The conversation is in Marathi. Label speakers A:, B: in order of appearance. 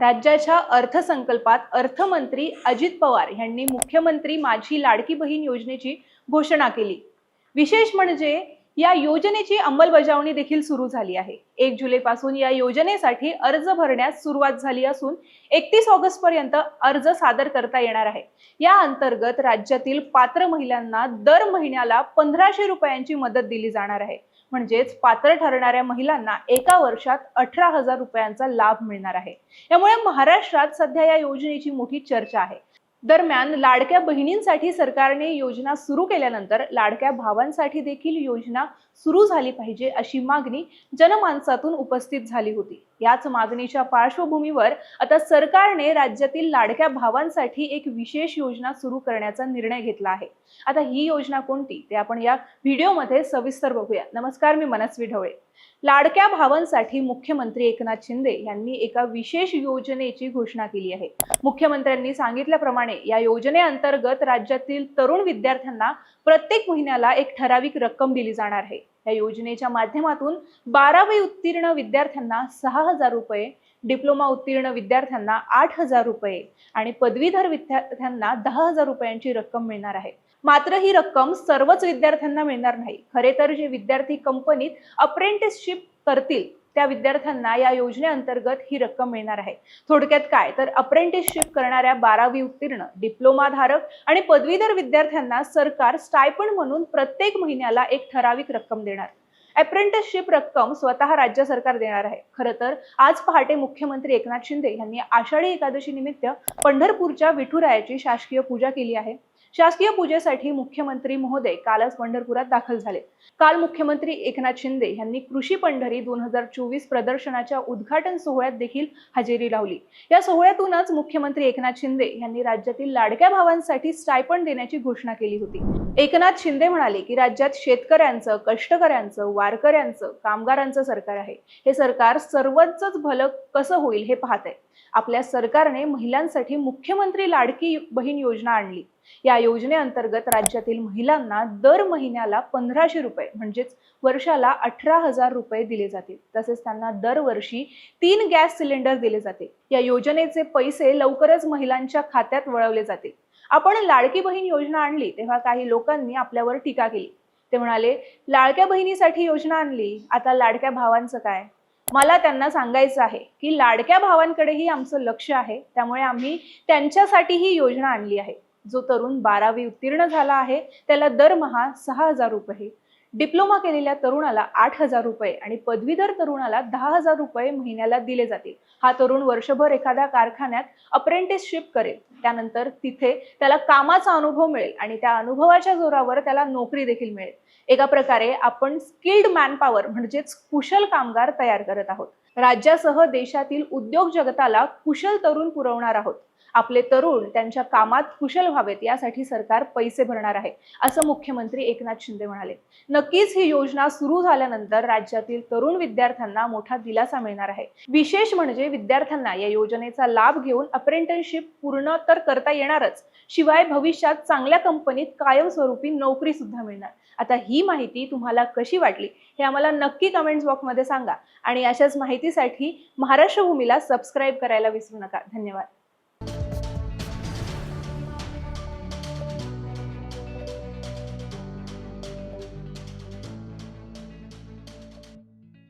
A: राज्याच्या अर्थसंकल्पात अर्थमंत्री अजित पवार यांनी मुख्यमंत्री माझी लाडकी बहीण योजनेची घोषणा केली. विशेष म्हणजे या योजनेची अंमलबजावणी देखील सुरू झाली आहे. एक जुलै पासून या योजनेसाठी अर्ज भरण्यास सुरुवात झाली असून एकतीस ऑगस्ट पर्यंत अर्ज सादर करता येणार आहे. या अंतर्गत राज्यातील पात्र महिलांना दर महिन्याला पंधराशे रुपयांची मदत दिली जाणार आहे. म्हणजेच पात्र ठरणाऱ्या महिलांना एका वर्षात अठरा हजार रुपयांचा लाभ मिळणार आहे. यामुळे महाराष्ट्रात सध्या या योजनेची मोठी चर्चा आहे. दरम्यान लाडक्या बहिणींसाठी सरकारने योजना सुरू केल्यानंतर लाडक्या भावांसाठी देखील योजना सुरू झाली पाहिजे अशी मागणी जनमानसातून उपस्थित झाली होती. याच मागणीच्या पार्श्वभूमीवर आता सरकारने राज्यातील लाडक्या भावांसाठी एक विशेष योजना सुरू करण्याचा निर्णय घेतला आहे. आता ही योजना कोणती? ते आपण या व्हिडिओमध्ये सविस्तर बघूया. नमस्कार मी मनस्वी ढवळे लाडक्या भावांसाठी मुख्यमंत्री एकनाथ शिंदे यांनी एका विशेष योजनेची घोषणा केली आहे. मुख्यमंत्र्यांनी सांगितल्याप्रमाणे या योजनेअंतर्गत राज्यातील तरुण विद्यार्थ्यांना प्रत्येक महिन्याला एक ठराविक रक्कम दिली जाणार आहे. या योजनेच्या माध्यमातून बारावी उत्तीर्ण विद्यार्थ्यांना सहा हजार रुपये डिप्लोमा उत्तीर्ण विद्यार्थ्यांना आठ हजार रुपये आणि पदवीधर विद्यार्थ्यांना दहा हजार रुपयांची रक्कम मिळणार आहे. मात्र ही रक्कम सर्वच विद्यार्थ्यांना मिळणार नाही. खरे तर जे विद्यार्थी कंपनीत अप्रेंटिसशिप करतील त्या विद्यार्थ्यांना या योजनेअंतर्गत ही रक्कम मिळणार आहे. थोडक्यात काय? तर अप्रेंटिसशिप करणाऱ्या बारावी उत्तीर्ण डिप्लोमाधारक आणि पदवीधर विद्यार्थ्यांना सरकार स्टायपंड म्हणून प्रत्येक महिन्याला एक ठराविक रक्कम देणार. अप्रेंटिसशिप रक्कम स्वतः राज्य सरकार देणार आहे. खरं तर आज पहाटे मुख्यमंत्री एकनाथ शिंदे यांनी आषाढी एकादशी निमित्त पंढरपूरच्या विठुरायाची शासकीय पूजा केली आहे. शासकीय पूजेसाठी मुख्यमंत्री महोदय कालच पंढरपुरात दाखल झाले. काल मुख्यमंत्री एकनाथ शिंदे यांनी कृषी पंढरी दोन हजार चोवीस प्रदर्शनाच्या उद्घाटन सोहळ्यात देखील हजेरी लावली. या सोहळ्यातूनच मुख्यमंत्री एकनाथ शिंदे यांनी राज्यातील लाडक्या भावांसाठी स्टायपंड देण्याची घोषणा केली होती. एकनाथ शिंदे म्हणाले की राज्यात शेतकऱ्यांचं कष्टकऱ्यांचं वारकऱ्यांचं कामगारांचं सरकार आहे. हे सरकार सर्वच भलं कसं होईल हे पाहत आहे. आपल्या सरकारने महिलांसाठी मुख्यमंत्री लाडकी बहीण योजना आणली. या योजनेअंतर्गत राज्यातील महिलांना दर महिन्याला पंधराशे रुपये म्हणजेच वर्षाला अठरा हजार रुपये दिले जातील. तसेच त्यांना दरवर्षी तीन गॅस सिलेंडर दिले जातील या योजनेचे पैसे लवकरच महिलांच्या खात्यात वळवले जातील. आपण लाडकी बहीण योजना आणली तेव्हा काही लोकांनी आपल्यावर टीका केली. ते म्हणाले लाडक्या बहिणीसाठी योजना आणली. आता लाडक्या भावांचं काय? मला त्यांना सांगायचं आहे की लाडक्या भावांकडेही आमचं लक्ष आहे. त्यामुळे आम्ही त्यांच्यासाठी ही योजना आणली आहे. जो तरुण बारावी उत्तीर्ण झाला आहे त्याला दरमहा सहा हजार रुपये डिप्लोमा केलेल्या तरुणाला आठ हजार रुपये आणि पदवीधर तरुणाला दहा हजार रुपये महिन्याला दिले जातील. हा तरुण वर्षभर एखाद्या कारखान्यात अप्रेंटिसशिप करेल. त्यानंतर तिथे त्याला कामाचा अनुभव मिळेल आणि त्या अनुभवाच्या जोरावर त्याला नोकरी देखील मिळेल. एका प्रकारे आपण स्किल्ड मॅनपॉवर म्हणजेच कुशल कामगार तयार करत आहोत. राज्यासह देशातील उद्योग जगताला कुशल तरुण पुरवणार आहोत. आपले तरुण त्यांच्या कामात कुशल व्हावेत यासाठी सरकार पैसे भरणार आहे असं मुख्यमंत्री एकनाथ शिंदे म्हणाले. नक्कीच ही योजना सुरू झाल्यानंतर राज्यातील तरुण विद्यार्थ्यांना मोठा दिलासा मिळणार आहे. विशेष म्हणजे विद्यार्थ्यांना या योजनेचा लाभ घेऊन अप्रेंटिसशिप पूर्ण तर करता येणारच शिवाय भविष्यात चांगल्या कंपनीत कायमस्वरूपी नोकरी सुद्धा मिळणार. आता ही माहिती तुम्हाला कशी वाटली हे आम्हाला नक्की कमेंट्स बॉक्समध्ये सांगा. आणि अशाच माहितीसाठी महाराष्ट्र भूमीला सबस्क्राईब करायला विसरू नका. धन्यवाद.